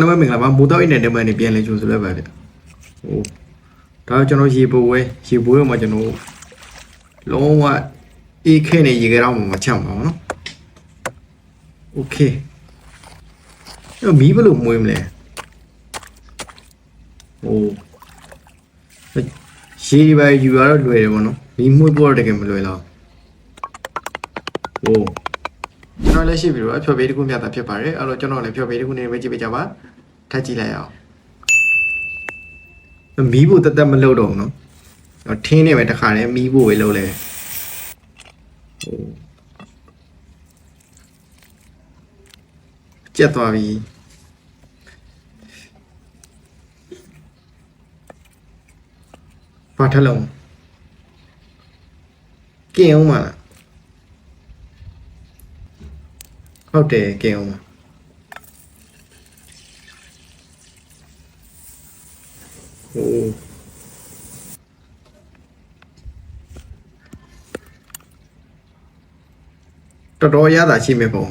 အားလုံးပဲမင်္ဂလာပါမိုးတော့အိတ်နဲ့တက်မှန်နေပြန်လဲကြိုဆိုလိုက်ပါဗျဟိုဒါကျွန်တော်ရေပိုးဝဲရေပိုးရမှာကျွန်တော်လုံးဝအေးခဲနေရေကြတော့မှမချမ်းပါဘူးနော်โอเคအဲ့မီးဘယ်လိုမွေးမလဲဟိုရေဒီပါယူရတော့လွယ်တယ်ပေါ့နော်မီးမွေးဖို့တော့တကယ်မလွယ်တော့ဟို ကျွန်တော်လည်းရှိပြီတော့အဖျော်ပေးတစ်ခုမြတ်တာဖြစ်ပါတယ်အဲ့တော့ကျွန်တော်လည်းဖျော်ပေးတစ်ခုနေပဲကြည့်ပေးကြပါ ထပ်ကြည့်လိုက်အောင်မီးဖို့တက်တက်မလုပ်တော့ဘူးနော်တော့ထင်းနေပဲတခါတည်းမီးဖို့ပဲလုပ်လဲဟိုကျက်သွားပြီဘာထက်လုံးကင်းအောင်မလားဟုတ်တယ်ကင်အောင် ဟိုတော်တော်ရတာရှိမဲ့ပုံ